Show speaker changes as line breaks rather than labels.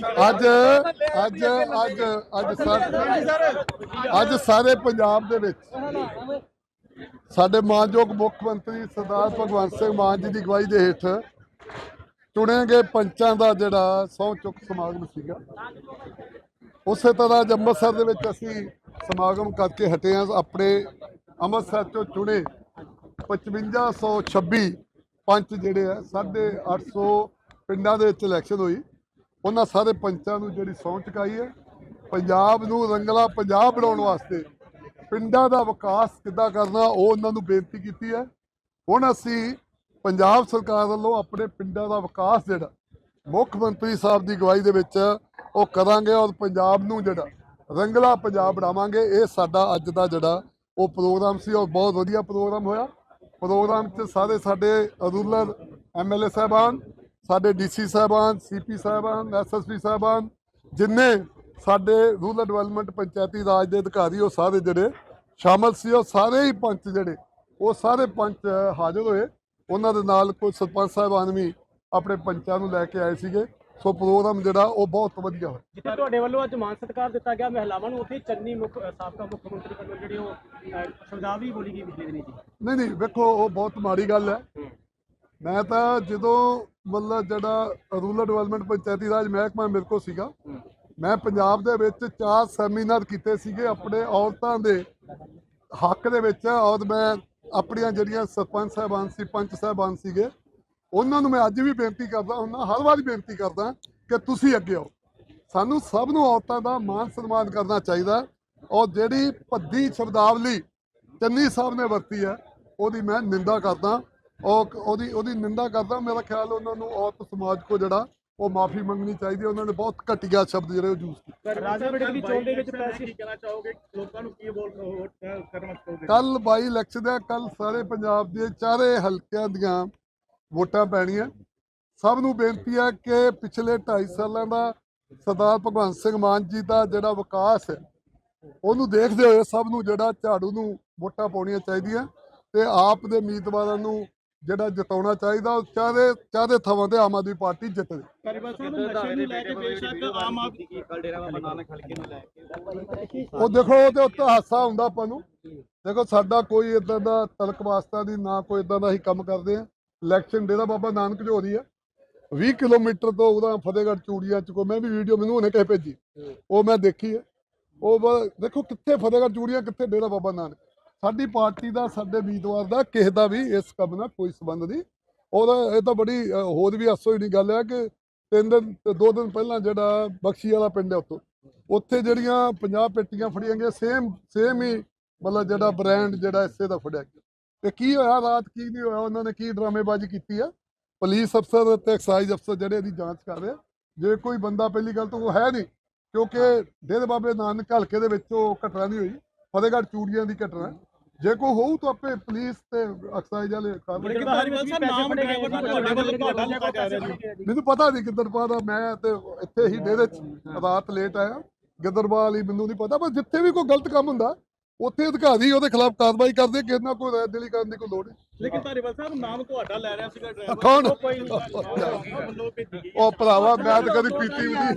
ਅੱਜ ਅੱਜ ਅੱਜ ਅੱਜ ਸਾਰੇ ਅੱਜ ਸਾਰੇ ਪੰਜਾਬ ਦੇ ਵਿੱਚ ਸਾਡੇ ਮਾਨਯੋਗ ਮੁੱਖ ਮੰਤਰੀ ਸਰਦਾਰ ਭਗਵੰਤ ਸਿੰਘ ਮਾਨ ਜੀ ਦੀ ਅਗਵਾਈ ਦੇ ਹੇਠ ਚੁਣੇ ਗਏ ਪੰਚਾਂ ਦਾ ਜਿਹੜਾ ਸਹੁੰ ਚੁੱਕ ਸਮਾਗਮ ਸੀਗਾ। ਉਸੇ ਤਰ੍ਹਾਂ ਅੱਜ ਅੰਮ੍ਰਿਤਸਰ ਦੇ ਵਿੱਚ ਅਸੀਂ ਸਮਾਗਮ ਕਰਕੇ ਹਟੇ ਹਾਂ। ਆਪਣੇ ਅੰਮ੍ਰਿਤਸਰ ਤੋਂ ਚੁਣੇ 5526 ਪੰਚ ਜਿਹੜੇ ਆ 850 ਪਿੰਡਾਂ ਦੇ ਵਿੱਚ ਇਲੈਕਸ਼ਨ ਹੋਈ। ਉਹਨਾਂ ਸਾਰੇ ਪੰਚਾਂ ਨੂੰ ਜਿਹੜੀ ਸਹੁੰ ਚੁਕਾਈ ਹੈ, ਪੰਜਾਬ ਨੂੰ ਰੰਗਲਾ ਪੰਜਾਬ ਬਣਾਉਣ ਵਾਸਤੇ ਪਿੰਡਾਂ ਦਾ ਵਿਕਾਸ ਕਿੱਦਾਂ ਕਰਨਾ, ਉਹ ਉਹਨਾਂ ਨੂੰ ਬੇਨਤੀ ਕੀਤੀ ਹੈ। ਹੁਣ ਅਸੀਂ ਪੰਜਾਬ ਸਰਕਾਰ ਵੱਲੋਂ ਆਪਣੇ ਪਿੰਡਾਂ ਦਾ ਵਿਕਾਸ ਜਿਹੜਾ ਮੁੱਖ ਮੰਤਰੀ ਸਾਹਿਬ ਦੀ ਅਗਵਾਈ ਦੇ ਵਿੱਚ ਉਹ ਕਰਾਂਗੇ ਔਰ ਪੰਜਾਬ ਨੂੰ ਜਿਹੜਾ ਰੰਗਲਾ ਪੰਜਾਬ ਬਣਾਵਾਂਗੇ। ਇਹ ਸਾਡਾ ਅੱਜ ਦਾ ਜਿਹੜਾ ਉਹ ਪ੍ਰੋਗਰਾਮ ਸੀ ਔਰ ਬਹੁਤ ਵਧੀਆ ਪ੍ਰੋਗਰਾਮ ਹੋਇਆ। ਪ੍ਰੋਗਰਾਮ 'ਚ ਸਾਰੇ ਸਾਡੇ ਰੂਰਲ ਐਮਐਲਏ ਸਾਹਿਬਾਨ ਸਾਡੇ ਡੀਸੀ ਸਾਹਿਬਾਨ ਸੀਪੀ ਸਾਹਿਬਾਨ ਐਸਐਸਪੀ ਸਾਹਿਬਾਨ ਜਿੰਨੇ ਸਾਡੇ ਰੂਰਲ ਡਿਵੈਲਪਮੈਂਟ ਪੰਚਾਇਤੀ ਰਾਜ ਦੇ ਅਧਿਕਾਰੀ ਉਹ ਸਾਰੇ ਜਿਹੜੇ ਸ਼ਾਮਲ ਸੀ ਉਹ ਸਾਰੇ ਹੀ ਪੰਚ ਜਿਹੜੇ ਉਹ ਸਾਰੇ ਪੰਚ ਹਾਜ਼ਰ ਹੋਏ। ਉਹਨਾਂ ਦੇ ਨਾਲ ਕੋਈ ਸਰਪੰਚ ਸਾਹਿਬਾਨ ਵੀ ਆਪਣੇ ਪੰਚਾਂ ਨੂੰ ਲੈ ਕੇ ਆਏ ਸੀਗੇ। ਸੋ ਪ੍ਰੋਗਰਾਮ ਜਿਹੜਾ ਉਹ ਬਹੁਤ ਵਧੀਆ ਹੋਇਆ।
ਜਿੱਥੇ ਤੁਹਾਡੇ ਵੱਲੋਂ ਅੱਜ ਮਾਨ ਸਤਿਕਾਰ ਦਿੱਤਾ ਗਿਆ ਮਹਿਲਾਵਾਂ ਨੂੰ ਉੱਥੇ ਚੰਨੀ ਮੁੱਖ ਸਾਬਕਾ ਮੁੱਖ ਮੰਤਰੀ ਵੱਲੋਂ ਜਿਹੜੇ ਉਹ ਸ਼ਬਦਾਵਲੀ ਬੋਲੀ ਗਈ ਪਿਛਲੇ ਦਿਨੀ ਜੀ।
ਨਹੀਂ ਨਹੀਂ ਵੇਖੋ ਉਹ ਬਹੁਤ ਮਾੜੀ ਗੱਲ ਹੈ। ਮੈਂ ਤਾਂ ਜਦੋਂ ਮਤਲਬ ਜਿਹੜਾ ਰੂਰਲ ਡਿਵੈਲਪਮੈਂਟ ਪੰਚਾਇਤੀ ਰਾਜ ਮਹਿਕਮਾ ਮੇਰੇ ਕੋਲ ਸੀਗਾ। ਮੈਂ ਪੰਜਾਬ ਦੇ ਵਿੱਚ ਚਾਰ ਸੈਮੀਨਾਰ ਕੀਤੇ ਸੀਗੇ ਆਪਣੇ ਔਰਤਾਂ ਦੇ ਹੱਕ ਦੇ ਵਿੱਚ ਔਰ ਮੈਂ ਆਪਣੀਆਂ ਜਿਹੜੀਆਂ ਸਰਪੰਚ ਸਾਹਿਬਾਨ ਸੀ ਪੰਚ ਸਾਹਿਬਾਨ ਸੀਗੇ ਉਹਨਾਂ ਨੂੰ ਮੈਂ ਅੱਜ ਵੀ ਬੇਨਤੀ ਕਰਦਾ ਹੁੰਦਾ ਹਰ ਵਾਰੀ ਬੇਨਤੀ ਕਰਦਾ ਕਿ ਤੁਸੀਂ ਅੱਗੇ ਆਓ। ਸਾਨੂੰ ਸਭ ਨੂੰ ਔਰਤਾਂ ਦਾ ਮਾਨ ਸਨਮਾਨ ਕਰਨਾ ਚਾਹੀਦਾ ਔਰ ਜਿਹੜੀ ਭੱਦੀ ਸ਼ਬਦਾਵਲੀ ਚੰਨੀ ਸਾਹਿਬ ਨੇ ਵਰਤੀ ਹੈ ਉਹਦੀ ਮੈਂ ਨਿੰਦਾ ਕਰਦਾ। ਔਰ ਉਹਦੀ ਉਹਦੀ ਨਿੰਦਾ ਕਰਦਾ। ਮੇਰਾ ਖਿਆਲ ਉਹਨਾਂ ਨੂੰ ਔਰਤ ਸਮਾਜ ਕੋ ਜਿਹੜਾ ਉਹ ਮਾਫੀ ਮੰਗਣੀ ਚਾਹੀਦੀ ਹੈ। ਉਹਨਾਂ ਨੇ ਬਹੁਤ ਘਟੀਆ ਸ਼ਬਦ ਜਿਹੜੇ ਉਹ ਯੂਜ਼ ਕੀਤੇ।
ਰਾਜਾ ਬਿੜਕ ਦੀ ਚੋਣ ਦੇ ਵਿੱਚ ਪ੍ਰੈਸ
ਕੀ ਕਹਿਣਾ ਚਾਹੋਗੇ? ਲੋਕਾਂ ਨੂੰ ਕੀ ਬੋਲ ਕਰਨਾ ਚਾਹੋਗੇ?
ਕੱਲ 22 ਇਲੈਕਸ਼ਨ ਹੈ ਕੱਲ ਸਾਰੇ ਪੰਜਾਬ ਦੇ ਚਾਰੇ ਹਲਕਿਆਂ ਦੀਆਂ ਵੋਟਾਂ ਪੈਣੀਆਂ। ਸਭ ਨੂੰ ਬੇਨਤੀ ਹੈ ਕਿ ਪਿਛਲੇ 2.5 ਸਾਲਾਂ ਦਾ ਸਰਦਾਰ ਭਗਵੰਤ ਸਿੰਘ ਮਾਨ ਜੀ ਦਾ ਜਿਹੜਾ ਵਿਕਾਸ ਹੈ ਉਹਨੂੰ ਦੇਖਦੇ ਹੋਏ ਸਭ ਨੂੰ ਜਿਹੜਾ ਝਾੜੂ ਨੂੰ ਵੋਟਾਂ ਪਾਉਣੀਆਂ ਚਾਹੀਦੀਆਂ ਤੇ ਆਪ ਦੇ ਉਮੀਦਵਾਰਾਂ ਨੂੰ ਜਿਹੜਾ ਜਿਤਾਉਣਾ ਚਾਹੀਦਾ ਉਹ ਚਾਰੇ ਚਾਰੇ ਥਾਵਾਂ ਤੇ ਆਮ ਆਦਮੀ ਪਾਰਟੀ ਜਿੱਤੇ
ਕਾਰੋਬਾਰ ਸਾਹਿਬ ਨਸ਼ੇ ਨੂੰ ਲੈ ਕੇ ਬੇਸ਼ੱਕ ਆਮ ਆਦਮੀ
ਉਹ ਦੇਖੋ ਉਹਦੇ ਉੱਤੇ ਹਾਸਾ ਹੁੰਦਾ ਆਪਾਂ ਨੂੰ। ਦੇਖੋ ਸਾਡਾ ਕੋਈ ਇਦਾਂ ਦਾ ਤਲਕ ਵਾਸਤਾ ਦੀ ਨਾ ਕੋਈ ਇਦਾਂ ਦਾ ਹੀ ਕੰਮ ਕਰਦੇ ਆ ਇਲੈਕਸ਼ਨ ਡੇਰਾ ਬਾਬਾ ਨਾਨਕ ਜੋਰੀ ਆ 20 ਕਿਲੋਮੀਟਰ ਤੋਂ ਉਹਦਾ ਫਤਿਹਗੜ੍ਹ ਚੂੜੀਆਂ ਚ ਕੋ ਮੈਂ ਵੀ ਵੀਡੀਓ ਮੈਨੂੰ ਉਹਨੇ ਕਹੇ ਭੇਜੀ। ਉਹ ਮੈਂ ਦੇਖੀ ਹੈ ਉਹ ਦੇਖੋ ਕਿੱਥੇ ਫਤਿਹਗੜ੍ਹ ਚੂੜੀਆਂ ਕਿੱਥੇ ਡੇਰਾ ਬਾਬਾ ਨਾਨਕ? ਸਾਡੀ ਪਾਰਟੀ ਦਾ ਸਾਡੇ ਉਮੀਦਵਾਰ ਦਾ ਕਿਸੇ ਦਾ ਵੀ ਇਸ ਕੰਮ ਨਾਲ ਕੋਈ ਸੰਬੰਧ ਨਹੀਂ ਉਹਦਾ ਇਹ ਤਾਂ ਬੜੀ ਹੋਰ ਵੀ ਹਾਸੋ ਦੀ ਗੱਲ ਹੈ ਕਿ ਤਿੰਨ ਦਿਨ ਦੋ ਦਿਨ ਪਹਿਲਾਂ ਜਿਹੜਾ ਬਖਸ਼ੀ ਵਾਲਾ ਪਿੰਡ ਹੈ ਉੱਥੋਂ ਉੱਥੇ ਜਿਹੜੀਆਂ 50 ਪੇਟੀਆਂ ਫੜੀਆਂ ਗਈਆਂ ਸੇਮ ਸੇਮ ਹੀ ਮਤਲਬ ਜਿਹੜਾ ਬ੍ਰਾਂਡ ਜਿਹੜਾ ਇਸੇ ਦਾ ਫੜਿਆ ਗਿਆ ਤੇ ਕੀ ਹੋਇਆ ਰਾਤ ਕੀ ਨਹੀਂ ਹੋਇਆ ਉਹਨਾਂ ਨੇ ਕੀ ਡਰਾਮੇਬਾਜ਼ੀ ਕੀਤੀ ਆ ਪੁਲਿਸ ਅਫਸਰ ਤੇ ਐਕਸਾਈਜ਼ ਅਫਸਰ ਜਿਹੜੇ ਇਹਦੀ ਜਾਂਚ ਕਰ ਰਹੇ। ਜੇ ਕੋਈ ਬੰਦਾ ਪਹਿਲੀ ਗੱਲ ਤਾਂ ਉਹ ਹੈ ਨਹੀਂ ਕਿਉਂਕਿ ਡੇਰੇ ਬਾਬੇ ਨਾਨਕ ਹਲਕੇ ਦੇ ਵਿੱਚ ਉਹ ਘਟਨਾ ਨਹੀਂ ਹੋਈ ਫਤਿਹਗੜ੍ਹ ਚੂੜੀਆਂ ਦੀ ਘਟਨਾ ਹੈ। ਜੇ ਕੋਈ ਹੋਊ ਤਾਂ ਆਪੇ ਪੁਲਿਸ ਤੇ ਐਕਸਾਈਜ਼ ਵਾਲੇ ਕਾਰਵਾਈ
ਲੇਕਿਨ। ਧਾਰੀਵਾਲ ਸਾਹਿਬ ਨਾਮ ਡਰਾਈਵਰ ਦਾ ਤੁਹਾਡੇ ਵੱਲੋਂ ਤੁਹਾਡਾ ਲਿਖਾ ਜਾ ਰਿਹਾ ਜੀ
ਮੈਨੂੰ ਪਤਾ ਨਹੀਂ ਕਿੱਦਣ ਪਾਦਾ ਮੈਂ ਤੇ ਇੱਥੇ ਹੀ ਡੇਰੇ 'ਚ ਰਾਤ ਲੇਟ ਆਇਆ। ਗਿੱਦੜਬਾਲ ਹੀ ਮੈਨੂੰ ਨਹੀਂ ਪਤਾ ਪਰ ਜਿੱਥੇ ਵੀ ਕੋਈ ਗਲਤ ਕੰਮ ਹੁੰਦਾ ਉੱਥੇ ਅਧਿਕਾਰੀ ਉਹਦੇ ਖਿਲਾਫ ਕਾਰਵਾਈ ਕਰਦੇ ਕਿਸੇ ਨਾਲ ਕੋਈ ਦਿਲੀ ਕਰਨ ਦੀ ਕੋਈ ਲੋੜ ਨਹੀਂ।
ਲੇਕਿਨ ਧਾਰੀਵਾਲ ਸਾਹਿਬ ਨਾਮ ਤੁਹਾਡਾ ਲੈ ਰਿਹਾ ਸੀਗਾ ਡਰਾਈਵਰ
ਉਹ ਭਰਾਵਾ ਮੈਂ ਤਾਂ ਕਦੀ ਪੀਤੀ ਵੀ ਨਹੀਂ।